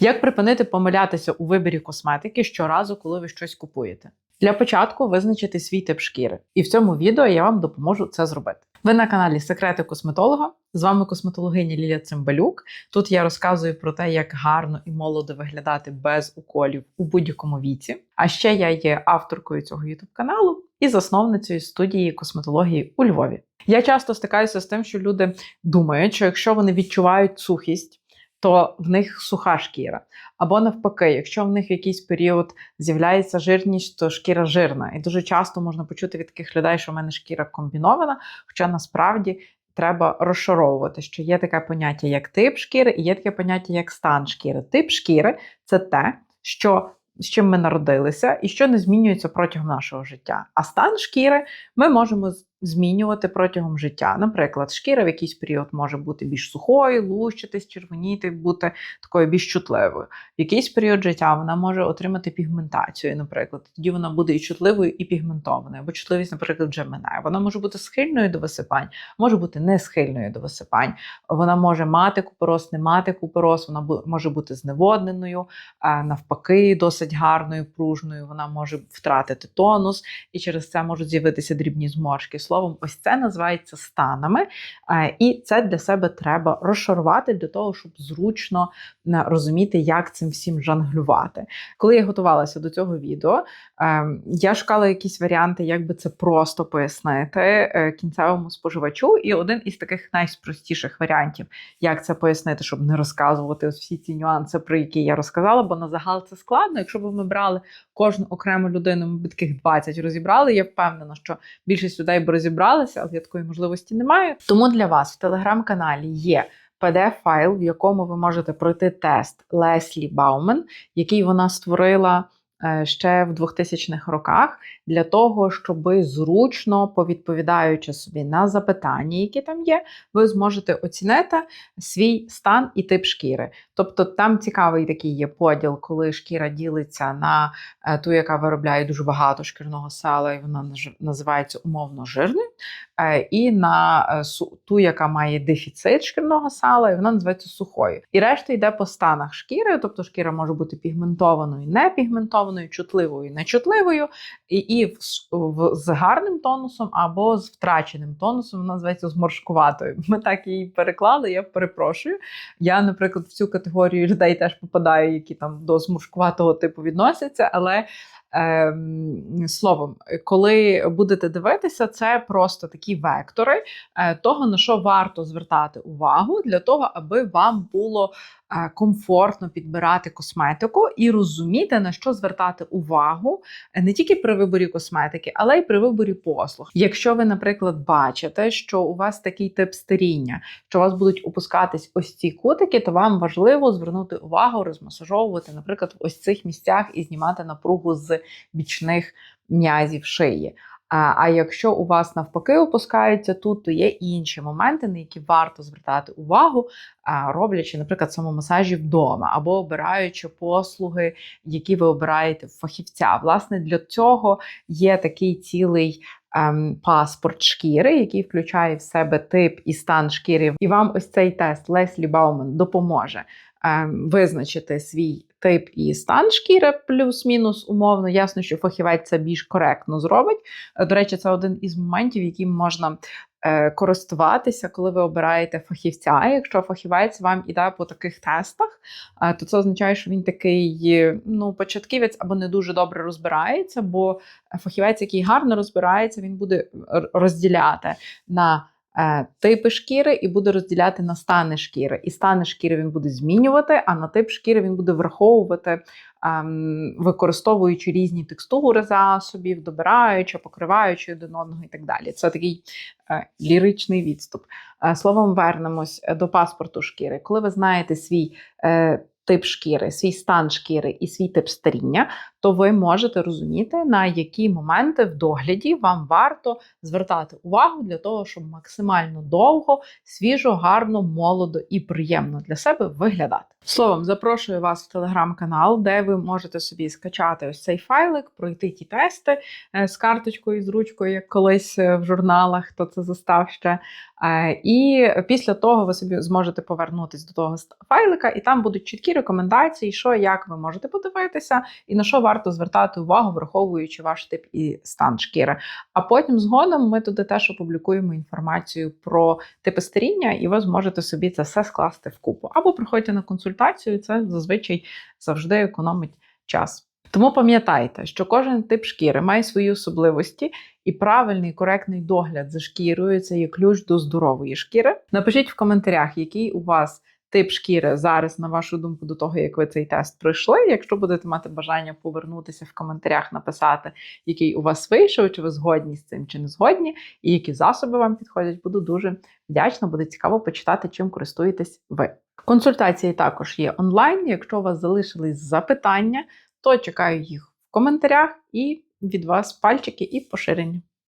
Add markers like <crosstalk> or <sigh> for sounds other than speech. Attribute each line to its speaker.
Speaker 1: Як припинити помилятися у виборі косметики щоразу, коли ви щось купуєте? Для початку визначити свій тип шкіри, і в цьому відео я вам допоможу це зробити. Ви на каналі Секрети косметолога. З вами косметологиня Лілія Цимбалюк. Тут я розказую про те, як гарно і молодо виглядати без уколів у будь-якому віці. А ще я є авторкою цього youtube каналу і засновницею студії косметології у Львові. Я часто стикаюся з тим, що люди думають, що якщо вони відчувають сухість, то в них суха шкіра. Або навпаки, якщо в них якийсь період з'являється жирність, то шкіра жирна. І дуже часто можна почути від таких людей, що в мене шкіра комбінована, хоча насправді. Треба розшаровувати, що є таке поняття як тип шкіри, і є таке поняття як стан шкіри. Тип шкіри це те, що з чим ми народилися, і що не змінюється протягом нашого життя. А стан шкіри ми можемо змінювати протягом життя. Наприклад, шкіра в якийсь період може бути більш сухою, лущитись, червоніти, бути такою більш чутливою. В якийсь період життя вона може отримати пігментацію, наприклад. Тоді вона буде і чутливою, і пігментованою. Або чутливість, наприклад, вже минає. Вона може бути схильною до висипань, може бути не схильною до висипань. Вона може мати купероз, не мати купероз, вона може бути зневодненою, навпаки, досить гарною, пружною. Вона може втратити тонус, і через це можуть з'явитися дрібні зморшки. Словом, ось це називається станами, і це для себе треба розшарувати для того, щоб зручно розуміти, як цим всім жонглювати. Коли я готувалася до цього відео, ем, я шукала якісь варіанти, як би це просто пояснити е, кінцевому споживачу. І один із таких найпростіших варіантів, як це пояснити, щоб не розказувати ось всі ці нюанси, про які я розказала, бо на загал це складно. Якщо б ми брали кожну окрему людину, ми б таких 20 розібрали. Я впевнена, що більшість людей би розібралися, але я такої можливості немає. Тому для вас в телеграм-каналі є. PDF-файл, в якому ви можете пройти тест Леслі Баумен, який вона створила ще в 2000-х роках, для того, щоб зручно повідповідаючи собі на запитання, які там є, ви зможете оцінити свій стан і тип шкіри. Тобто там цікавий такий є поділ, коли шкіра ділиться на е, ту, яка виробляє дуже багато шкірного сала, і вона називається умовно жирною, е, і на е, ту, яка має дефіцит шкірного сала, і вона називається сухою. І решта йде по станах шкіри, тобто шкіра може бути пігментованою, непігментованою, чутливою, нечутливою. І і в, з гарним тонусом або з втраченим тонусом, вона називається зморшкуватою. <laughs> Ми так її переклали, я перепрошую. Я, наприклад, в цю категорію людей теж попадаю, які там до зморшкуватого типу відносяться, але словом, коли будете дивитися, це просто такі вектори е, того, на що варто звертати увагу для того, аби вам було е, комфортно підбирати косметику і розуміти, на що звертати увагу е, не тільки при виборі косметики, але й при виборі послуг. Якщо ви, наприклад, бачите, що у вас такий тип старіння, що у вас будуть опускатись ось ці кутики, то вам важливо звернути увагу, розмасажовувати, наприклад, в ось цих місцях і знімати напругу з бічних м'язів шиї. А якщо у вас навпаки опускаються тут, то є інші моменти, на які варто звертати увагу, роблячи, наприклад, самомасажі вдома, або обираючи послуги, які ви обираєте в фахівця. Власне, для цього є такий цілий. Ем, паспорт шкіри, який включає в себе тип і стан шкіри, і вам ось цей тест Леслі Баумен допоможе ем, визначити свій тип і стан шкіри, плюс-мінус умовно. Ясно, що фахівець це більш коректно зробить. До речі, це один із моментів, яким можна. Е, користуватися, коли ви обираєте фахівця. Якщо фахівець вам іде по таких тестах, е, то це означає, що він такий ну, початківець або не дуже добре розбирається, бо фахівець, який гарно розбирається, він буде розділяти на Е, типи шкіри і буде розділяти на стани шкіри. І стани шкіри він буде змінювати, а на тип шкіри він буде враховувати, ем, використовуючи різні текстури засобів, добираючи, покриваючи один одного і так далі. Це такий е, ліричний відступ. Е, словом, вернемось до паспорту шкіри. Коли ви знаєте свій тип шкіри, свій стан шкіри і свій тип старіння, то ви можете розуміти, на які моменти в догляді вам варто звертати увагу для того, щоб максимально довго, свіжо, гарно, молодо і приємно для себе виглядати. Словом, запрошую вас в телеграм-канал, де ви можете собі скачати ось цей файлик, пройти ті тести е, з карточкою, і з ручкою, як колись е, в журналах, хто це застав ще. Е, І після того ви собі зможете повернутися до того файлика, і там будуть чіткі рекомендації, що як ви можете подивитися, і на що варто звертати увагу, враховуючи ваш тип і стан шкіри. А потім згодом ми туди теж опублікуємо інформацію про типи старіння, і ви зможете собі це все скласти в купу. Або приходьте на консультацію, це зазвичай завжди економить час. Тому пам'ятайте, що кожен тип шкіри має свої особливості, і правильний коректний догляд за шкірою це є ключ до здорової шкіри. Напишіть в коментарях, який у вас тип шкіри зараз, на вашу думку, до того, як ви цей тест пройшли. Якщо будете мати бажання повернутися в коментарях, написати, який у вас вийшов, чи ви згодні з цим, чи не згодні, і які засоби вам підходять, буду дуже вдячна. Буде цікаво почитати, чим користуєтесь ви. Консультації також є онлайн. Якщо у вас залишились запитання, то чекаю їх в коментарях і від вас пальчики і поширення.